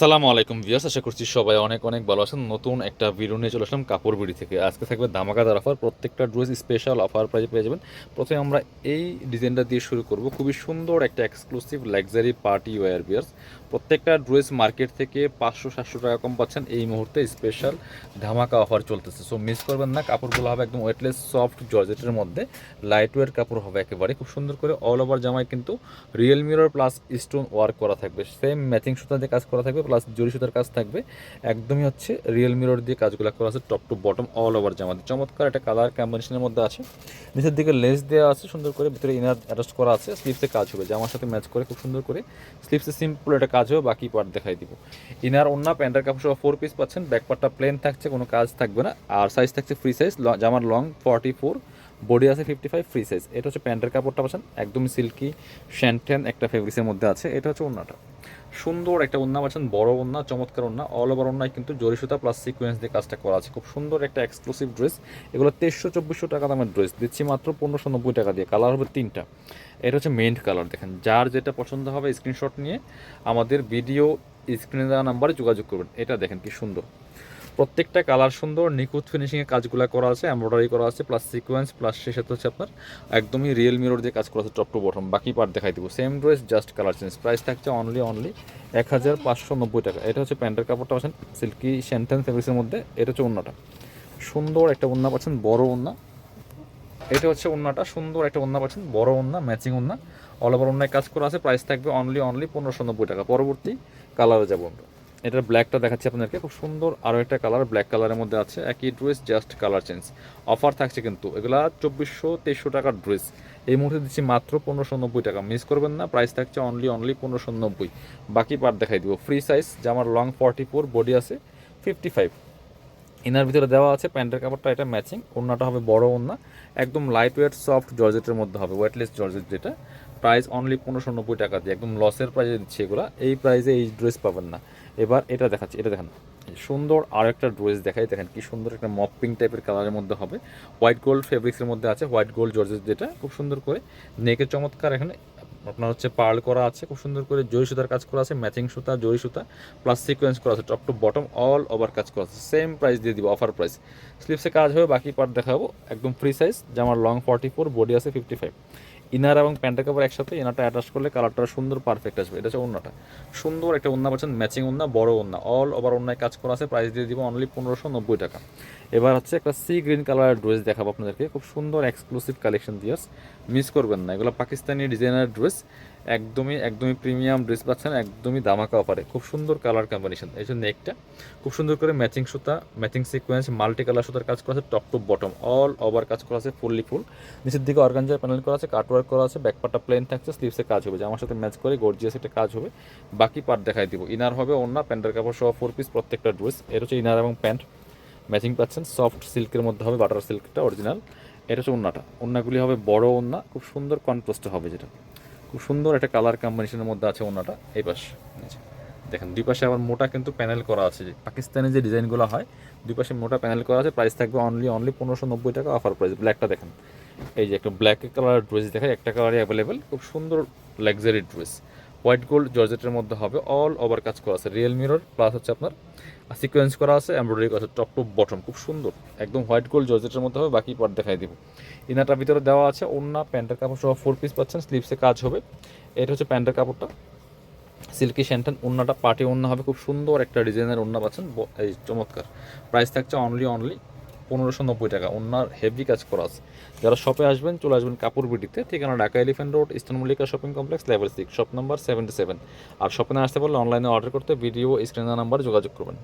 আসসালামু আলাইকুম ভিয়াস আশা করছি সবাই অনেক অনেক ভালো আছেন। নতুন একটা ভিডিও নিয়ে চলে আসলাম কাপড় বিড়ি থেকে। আজকে থাকবে ধামাকাদার অফার প্রত্যেকটা ড্রেস স্পেশাল অফার প্রাইজে পেয়ে যাবেন। প্রথমে আমরা এই ডিজাইনটা দিয়ে শুরু করব। খুবই সুন্দর একটা এক্সক্লুসিভ লাক্সারি পার্টি ওয়্যার বিয়ার্স প্রত্যেকটা ড্রেস মার্কেট থেকে পাঁচশো, সাতশো টাকা কম পাচ্ছেন। এই মুহূর্তে স্পেশাল ধামাকা অফার চলতেছে। সো মিস করবেন না, কাপড়গুলো হবে একদম ওয়েটলেস সফট জর্জেটের মধ্যে। লাইট ওয়ের কাপড় হবে একেবারে। খুব সুন্দর করে অল ওভার জামায় কিন্তু real mirror plus stone work করা থাকবে। সেম ম্যাচিং সুতা দিয়ে কাজ করা থাকবে। প্লাস জরি সুতার কাজ থাকবে। একদমই হচ্ছে রিয়েল মিরর দিয়ে কাজগুলো করা আছে top to bottom all over জামাতে চমৎকার একটা কালার কম্বিনেশনের মধ্যে আছে। নিচের দিকে লেস দেওয়া আছে সুন্দর করে, ভিতরে ইনার অ্যাটাচ করা আছে স্লিপসে কাজ হবে। জামার সাথে ম্যাচ করে, খুব সুন্দর করে স্লিপসে সিম্পল একটা কাজ হবে, বাকি পার্ট দেখাই দিব। ইনার ওন্না প্যান্টের কাপড় সহ ফোর পিস পাচ্ছেন ব্যাক পার্টটা প্লেন থাকছে, কোনো কাজ থাকবে না। আর সাইজ থাকছে ফ্রি সাইজ জামার লং ফর্টি ফোর বডি আছে ফিফটি ফাইভ ফ্রি সাইজ এটা হচ্ছে প্যান্টের কাপড়টা পাচ্ছেন, একদমই সিল্কি শ্যান্টেন একটা ফেব্রিক্সের মধ্যে আছে। এটা হচ্ছে ওন্নাটা সুন্দর একটা ওন্না পাচ্ছেন বড় ওন্না চমৎকার ওন্না অল ওভার ওন্নায় কিন্তু জরি সুতা প্লাস সিকোয়েন্স দিয়ে কাজটা করা আছে। খুব সুন্দর একটা এক্সক্লুসিভ ড্রেস এগুলো তেইশশো চব্বিশশো টাকা দামের ড্রেস দিচ্ছি মাত্র পনেরোশো নব্বই টাকা দিয়ে। কালার হবে তিনটা। এটা হচ্ছে মেন্ট কালার দেখেন। যার যেটা পছন্দ হবে স্ক্রিনশট নিয়ে আমাদের ভিডিও স্ক্রিনে দেওয়া নাম্বারে যোগাযোগ করবেন। এটা দেখেন কি সুন্দর। প্রত্যেকটা কালার সুন্দর, নিখুঁত ফিনিশিংয়ে কাজগুলো করা আছে এমব্রয়ডারি করা আছে প্লাস সিকোয়েন্স প্লাস সে সাথে হচ্ছে আপনার একদমই রিয়েল মিরর দিয়ে কাজ করা আছে টপ টু বটম বাকি পার্ট দেখাই দিব। Same dress just colour change price থাকছে অনলি অনলি এক হাজার পাঁচশো নব্বই টাকা। এটা হচ্ছে প্যান্টের কাপড়টা পাচ্ছেন সিল্কি শ্যান্টেন ফেব্রিক্সের মধ্যে। এটা হচ্ছে ওন্নাটা। সুন্দর একটা ওন্না পাচ্ছেন, বড় ওন্না। এটা হচ্ছে ওন্নাটা, সুন্দর একটা ওন্না পাচ্ছেন, বড় ওন্না ম্যাচিং ওন্না। অল ওভার ওন্নায় কাজ করা আছে প্রাইস থাকবে অনলি অনলি পনেরোশো নব্বই টাকা। পরবর্তী কালারে যাব আমরা। এটার ব্ল্যাকটা দেখাচ্ছি আপনাদেরকে। খুব সুন্দর আরও একটা কালার ব্ল্যাক কালারের মধ্যে আছে। একই dress just colour change offer থাকছে কিন্তু। এগুলা চব্বিশশো তেইশশো টাকার ড্রেস এই মুহূর্তে দিচ্ছি মাত্র পনেরোশো নব্বই টাকা। মিস করবেন না প্রাইস থাকছে অনলি অনলি পনেরোশো নব্বই। বাকি পার্ট দেখাই দিব। ফ্রি সাইজ জামার লং ফর্টি ফোর বডি আছে ফিফটি ফাইভ ইনার ভিতরে দেওয়া আছে, প্যান্টের কাপড়টা এটা ম্যাচিং ওড়নাটা হবে বড় ওড়না। একদম লাইট ওয়েট সফট জর্জেটের মধ্যে হবে। ওয়েটলেস জর্জেট যেটা। প্রাইস অনলি পনেরোশো নব্বই টাকা দিয়ে। একদম লসের প্রাইসে দিচ্ছে এগুলো। এই প্রাইসে এই ড্রেস পাবেন না। এবার এটা দেখাচ্ছি, এটা দেখেন। সুন্দর আর একটা ড্রেস দেখাই, দেখেন কি সুন্দর একটা মপ টাইপের কালারের মধ্যে হবে। হোয়াইট গোল্ড ফেব্রিক্সের মধ্যে আছে হোয়াইট গোল্ড জর্জেস যেটা, খুব সুন্দর করে। নেকের চমৎকার, এখানে আপনার হচ্ছে পার্ল করা আছে, খুব সুন্দর করে জরি সুতার কাজ করা আছে ম্যাচিং সুতা জরি সুতা প্লাস সিকোয়েন্স করা আছে top to bottom all over কাজ করা আছে। সেম প্রাইস দিয়ে দিব অফার প্রাইস স্লিপসে কাজ হবে, বাকি পার্ট দেখাবো, একদম ফ্রি সাইজ জামার লং ফর্টি ফোর বডি আছে ফিফটি ফাইভ ইনার এবং প্যান্টের কাপড় একসাথে, ইনারটা অ্যাটাচ করলে কালারটা সুন্দর পারফেক্ট আসবে। এটা হচ্ছে অন্যটা সুন্দর একটা ওন্না পাচ্ছেন ম্যাচিং ওন্না, বড় ওন্না। অল ওভার ওন্নায় কাজ করা আছে প্রাইস দিয়ে দিব অনলি পনেরোশো নব্বই টাকা। এবার হচ্ছে একটা সি গ্রিন কালারের ড্রেস দেখাবো আপনাদেরকে। খুব সুন্দর এক্সক্লুসিভ কালেকশন দিয়ে মিস করবেন না, এগুলো পাকিস্তানি ডিজাইনার ড্রেস একদমই একদমই প্রিমিয়াম ড্রেস পাচ্ছেন, একদমই দামাকা অফারে খুব সুন্দর কালার কম্বিনেশন এই জন্য নেকটা খুব সুন্দর করে ম্যাচিং সুতা ম্যাচিং সিকোয়েন্স মাল্টি কালার সুতার কাজ করা আছে top to bottom all over কাজ করা আছে ফুললি ফুল নিচের দিকে অর্গানজার প্যানেল করা আছে কাটওয়ার্ক করা আছে ব্যাকপার্টটা প্লেন থাকছে স্লিভসে কাজ হবে। যে আমার সাথে ম্যাচ করে গর্জিয়াস একটা কাজ হবে। বাকি পার্ট দেখাই দিব। ইনার হবে অন্য প্যান্টের কাপড় সহ ফোর পিস প্রত্যেকটা ড্রেস এর হচ্ছে ইনার এবং প্যান্ট ম্যাচিং পাচ্ছেন সফট সিল্কের মধ্যে হবে বাটার সিল্কটা অরিজিনাল এটা হচ্ছে ওন্নাটা ওন্নাগুলি হবে বড় ওন্না খুব সুন্দর কন্ট্রাস্ট হবে যেটা। খুব সুন্দর একটা কালার কম্বিনেশনের মধ্যে আছে ওনাটা এই পাশ দেখেন, দুই পাশে আবার মোটা কিন্তু প্যানেল করা আছে, যে পাকিস্তানি যে ডিজাইনগুলো হয়, দুই পাশে মোটা প্যানেল করা আছে প্রাইস থাকবে অনলি অনলি পনেরোশো নব্বই টাকা অফার প্রাইস ব্ল্যাকটা দেখেন। এই যে একটা ব্ল্যাক কালার ড্রেস দেখায় একটা কালারই অ্যাভেলেবেল খুব সুন্দর লাক্সারি ড্রেস হোয়াইট গোল্ড জর্জেটের মধ্যে হবে অল ওভার কাজ করা আছে রিয়েল মিরর প্লাস হচ্ছে আপনার সিকোয়েন্স করা আছে এমব্রয়ডারি করা আছে টপ টু বটম খুব সুন্দর, একদম হোয়াইট গোল্ড জর্জেটের মধ্যে হবে, বাকি পার্ট দেখাই দিব। ইনারটার ভিতরে দেওয়া আছে ওন্না প্যান্টের কাপড় সহ ফোর পিস পাচ্ছেন স্লিপসে কাজ হবে, এটা হচ্ছে প্যান্টের কাপড়টা সিল্কি শ্যান্টান ওন্নাটা পার্টি ওন্না হবে, খুব সুন্দর একটা ডিজাইনের ওন্না পাচ্ছেন এই চমৎকার প্রাইস থাকছে অনলি অনলি পনেরোশো নব্বই টাকা। ওনার হেভি কাজ করা আছে। যারা শপে আসবেন, চলে আসবেন কাপড় বিটিতে। ঠিকানা Dhaka Elephant Road Eastern Mallika shopping complex level six shop number seventy seven আর শপে না আসতে পারলে অনলাইনে অর্ডার করতে ভিডিও স্ক্রিনার নাম্বার যোগাযোগ করবেন।